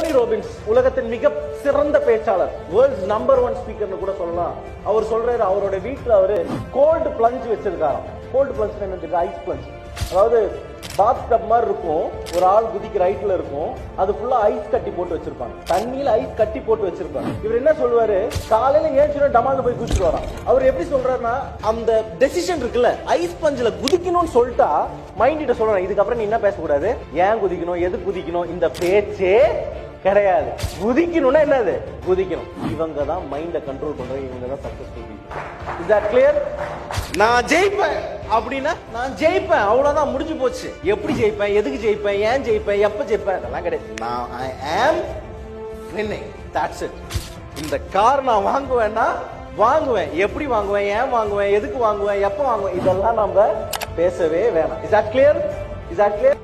Dhoni Robbins உலகத்தின் மிக சிறந்த பேச்சாளர் வேர்ல்ட்ஸ் நம்பர் ஒன் ஸ்பீக்கர்னு கூட சொல்லலாம். அவர் சொல்றாரு அவரோட வீட்டில் அவரு கோல்டு பிளஞ்ச் வச்சிருக்காராம். கோல்டு பிளஞ்ச் என்ன ஐஸ் பிளஞ்ச் அதாவது பாத் டப் மாதிரி இருக்கும். ஒரு ஆள் குதிக்கு ரைட்ல இருக்கும். அது ஃபுல்லா ஐஸ் கட்டி போட்டு வச்சிருப்பாங்க. தண்ணியில ஐஸ் கட்டி போட்டு வச்சிருப்பாங்க. இவர் என்ன சொல்லுவாரு? காலையில ஏன் டமால்னு போய் குதிச்சுட்டு வரான் அவர் எப்படி சொல்றாருன்னா அந்த டெசிஷன் இருக்குல்ல ஐஸ் பஞ்சில குதிக்கணும்னு சொல்லிட்டா மைண்ட் கிட்ட சொல்றேன் இதுக்கப்புறம் நீ என்ன பேசக்கூடாது? ஏன் குதிக்கணும்? எது குதிக்கணும்? இந்த பேச்சே கிடையாது. குதிக்கணும்னா என்னது? குதிக்கணும். இவங்க தான் மைண்டை கண்ட்ரோல் பண்றவங்க இவங்க தான் சக்சஸ்ஃபுல் இஸ் தட் கிளியர் நான் ஜெயிப்பேன். அப்படின்னா நான் ஜெயிப்பேன். அவ்வளவுதான் முடிஞ்சு போச்சு. எப்படி ஜெயிப்பேன்? எதுக்கு ஜெயிப்பேன்? ஏன் ஜெயிப்பேன்? எப்ப ஜெயிப்பேன்? அதெல்லாம் கிடையாது. நான் ஐ ஆம் winning. That's it. இந்த கார் நான் வாங்குவேன்னா வாங்குவேன். எப்படி வாங்குவேன்? ஏன் வாங்குவேன்? எதுக்கு வாங்குவேன்? எப்ப வாங்குவேன்? இதெல்லாம் நம்ம பேசவே வேணாம். Is that clear is that clear